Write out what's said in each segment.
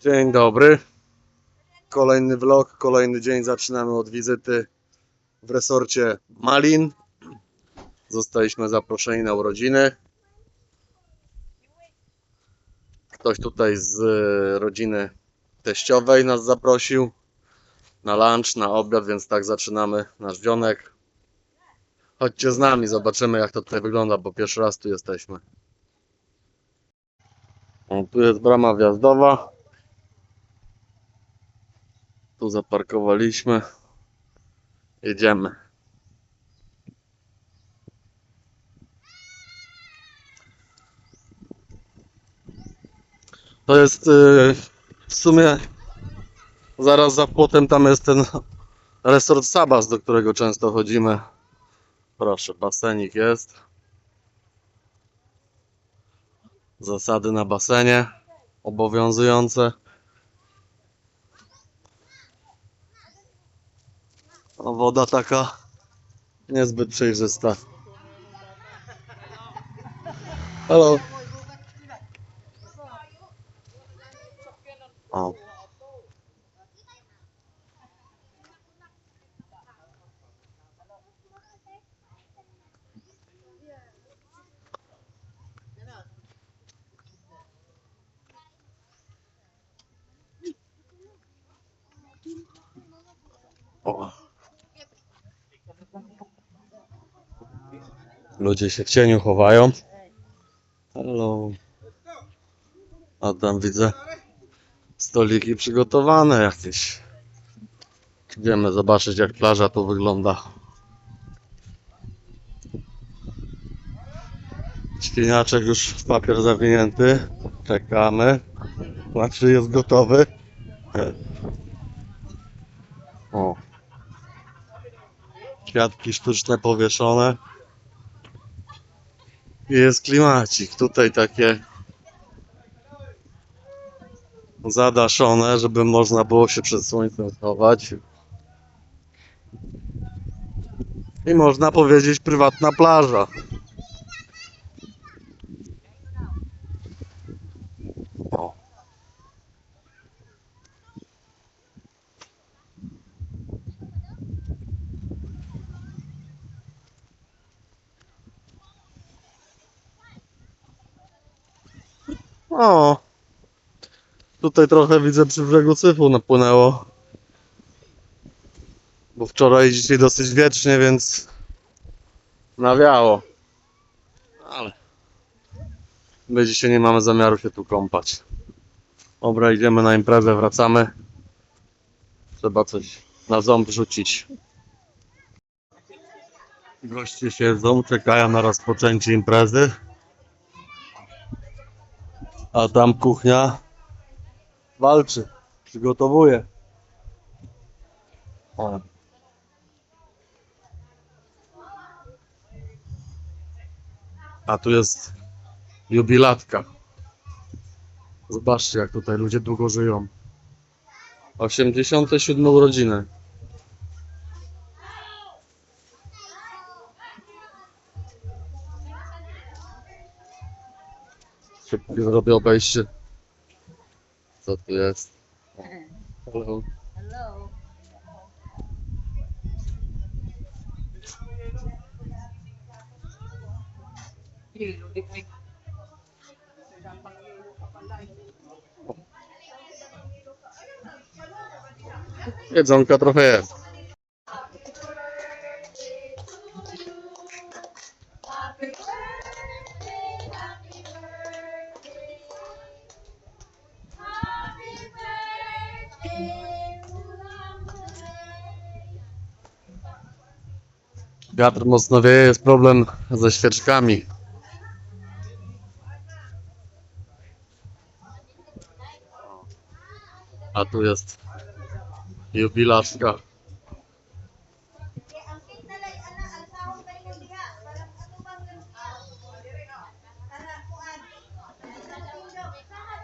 Dzień dobry. Kolejny vlog, kolejny dzień. Zaczynamy od wizyty w resorcie Malin. Zostaliśmy zaproszeni na urodziny. Ktoś tutaj z e, rodziny teściowej nas zaprosił na lunch, na obiad, więc tak zaczynamy nasz dzionek. Chodźcie z nami, zobaczymy jak to tutaj wygląda, bo pierwszy raz tu jesteśmy. O, tu jest brama wjazdowa. Tu zaparkowaliśmy. Jedziemy. To jest yy, w sumie zaraz za płotem tam jest ten resort Sabas, do którego często chodzimy. Proszę, basenik jest. Zasady na basenie obowiązujące. A woda taka niezbyt przejrzysta. Halo. O. O. Ludzie się w cieniu chowają. Hello. A tam widzę stoliki przygotowane jakieś. Idziemy zobaczyć jak plaża tu wygląda. Świniaczek już w papier zawinięty. Czekamy. Znaczy jest gotowy. O. Kwiatki sztuczne powieszone. Jest klimacik. Tutaj takie zadaszone, żeby można było się przed słońcem schować. I można powiedzieć prywatna plaża. O. Tutaj trochę widzę przy brzegu syfu napłynęło. Bo wczoraj i dzisiaj dosyć wiecznie, więc nawiało. Ale my dzisiaj nie mamy zamiaru się tu kąpać. Dobra, idziemy na imprezę, wracamy. Trzeba coś na ząb rzucić. Goście siedzą, czekają na rozpoczęcie imprezy. A tam kuchnia walczy, przygotowuje. A tu jest jubilatka. Zobaczcie, jak tutaj ludzie długo żyją. 87 urodziny. Zrobię obejście. Co tu jest? Hello. Hello. Jedzonka trochę jest. Wiatr mocno wieje, jest problem ze świeczkami. A tu jest jubilaczka.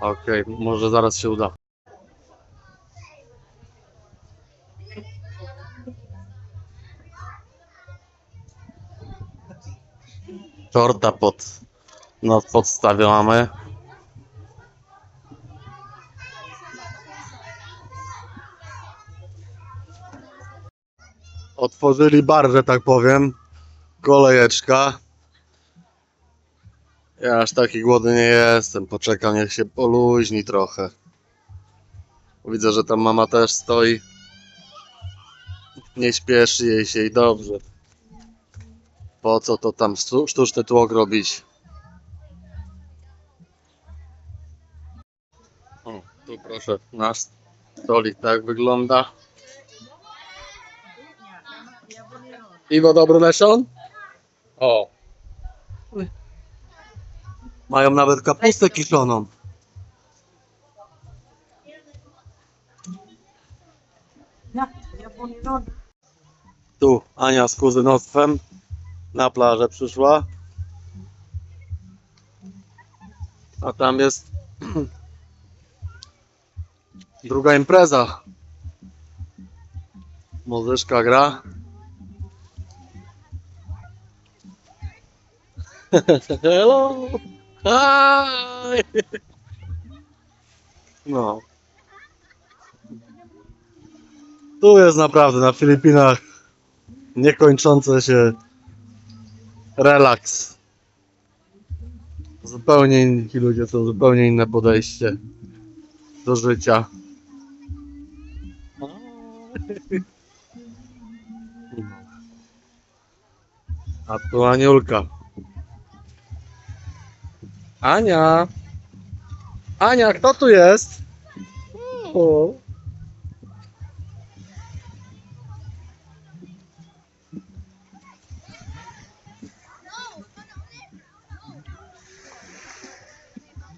Okej, może zaraz się uda. Shorta pod, no, podstawiamy. Otworzyli bar, że tak powiem. Kolejeczka. Ja aż taki głodny nie jestem. Poczekam, niech się poluźni trochę. Widzę, że tam mama też stoi. Nie śpieszy jej się i dobrze. Po co to tam sztu- sztuczny tłok robić? O, tu proszę, nasz stolik tak wygląda. Piwo dobry leszon? O. Mają nawet kapustę kiszoną. Tu Ania z kuzynostwem na plażę przyszła. A tam jest druga impreza. Muzyczka gra. Hello! Hi! No. Tu jest naprawdę na Filipinach niekończący się relaks. Zupełnie inni ludzie są, zupełnie inne podejście do życia. A tu Aniulka. Ania! Ania, kto tu jest? O.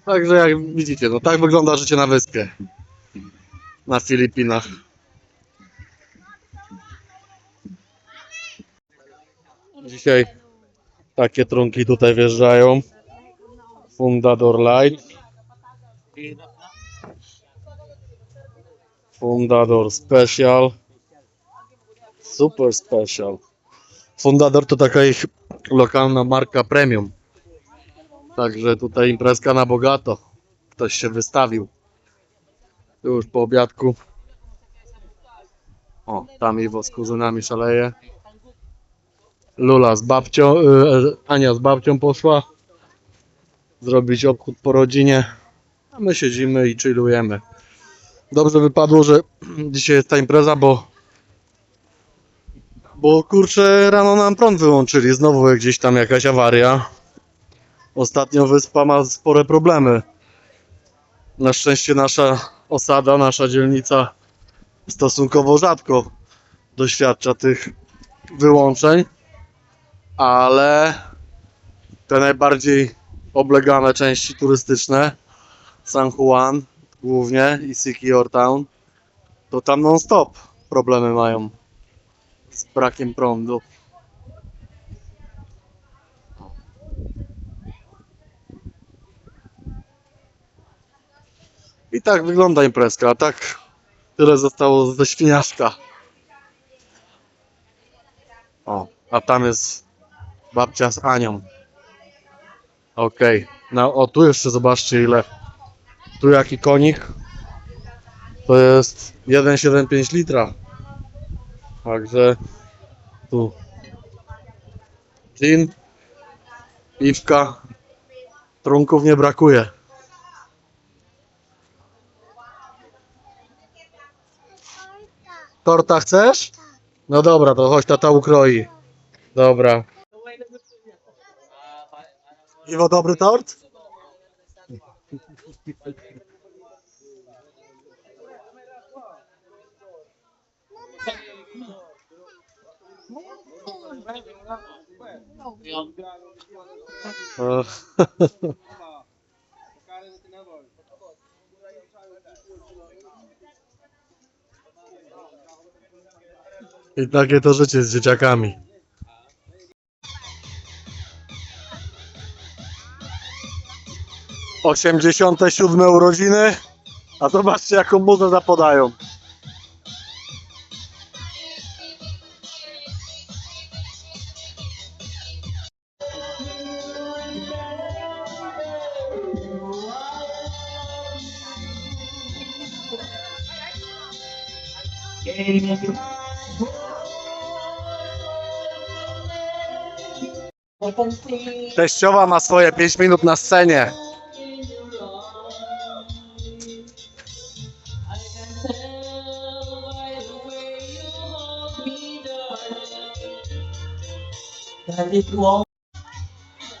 Także jak widzicie, no tak wygląda życie na wyspie. Na Filipinach. Dzisiaj takie trunki tutaj wjeżdżają. Fundador Light. Fundador Special. Super Special. Fundador to taka ich lokalna marka premium. Także tutaj imprezka na bogato. Ktoś się wystawił. Już po obiadku. O, tam Iwo z kuzynami szaleje. Lula z babcią, y, Ania z babcią poszła zrobić obchód po rodzinie. A my siedzimy i chillujemy. Dobrze wypadło, że dzisiaj jest ta impreza, bo bo kurczę rano nam prąd wyłączyli. Znowu gdzieś tam jakaś awaria. Ostatnio wyspa ma spore problemy. Na szczęście nasza osada, nasza dzielnica stosunkowo rzadko doświadcza tych wyłączeń, ale te najbardziej oblegane części turystyczne, San Juan głównie i Siquijor Town, to tam non stop problemy mają z brakiem prądu. I tak wygląda imprezka, a tak tyle zostało ze świniaszka. O, a tam jest babcia z Anią. Okej, no o tu jeszcze zobaczcie ile. Tu jaki konik. To jest 1,75 litra. Także tu gin, piwka, trunków nie brakuje. Torta chcesz? No dobra, to chodź, tata ukroi. Dobra. Iwo, dobry tort? I takie to życie z dzieciakami. Osiemdziesiąte siódme urodziny, a zobaczcie jaką muzę zapodają. Teściowa ma swoje 5 minut na scenie.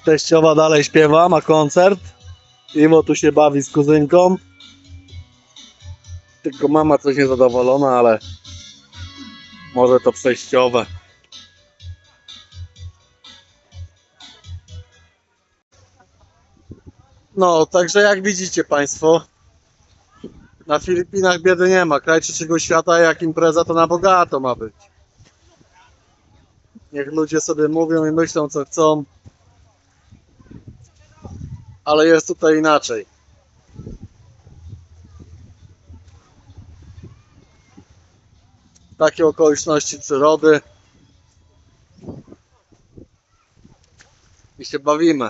Teściowa dalej śpiewa, ma koncert. Iwo tu się bawi z kuzynką. Tylko mama coś niezadowolona, ale może to przejściowe. No, także jak widzicie Państwo, na Filipinach biedy nie ma. Kraj trzeciego świata, jak impreza, to na bogato ma być. Niech ludzie sobie mówią i myślą, co chcą. Ale jest tutaj inaczej. Takie okoliczności przyrody. I się bawimy.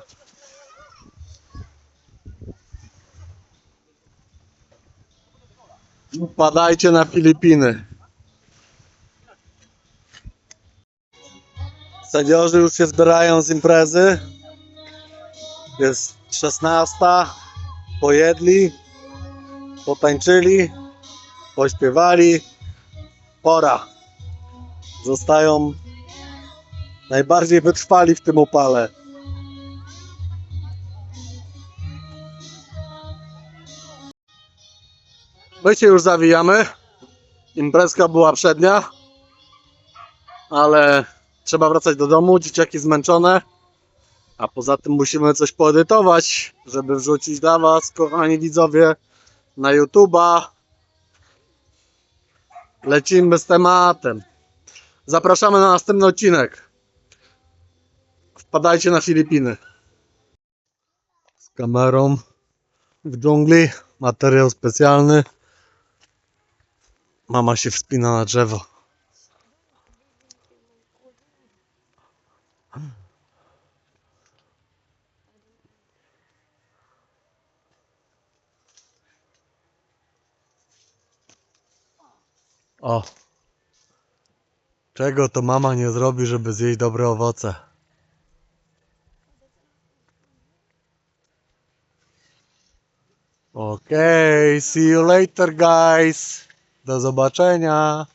Wpadajcie na Filipiny. Seniorzy już się zbierają z imprezy. Jest 16. Pojedli, potańczyli, pośpiewali. Pora. Zostają najbardziej wytrwali w tym upale. Się już zawijamy. Imprezka była przednia, ale trzeba wracać do domu. Dzieciaki zmęczone. A poza tym musimy coś poedytować, żeby wrzucić dla Was, kochani widzowie, na YouTube'a. Lecimy z tematem. Zapraszamy na następny odcinek. Wpadajcie na Filipiny. Z kamerą w dżungli. Materiał specjalny. Mama się wspina na drzewo. O. Czego to mama nie zrobi, żeby zjeść dobre owoce? Okej, see you later guys. Do zobaczenia.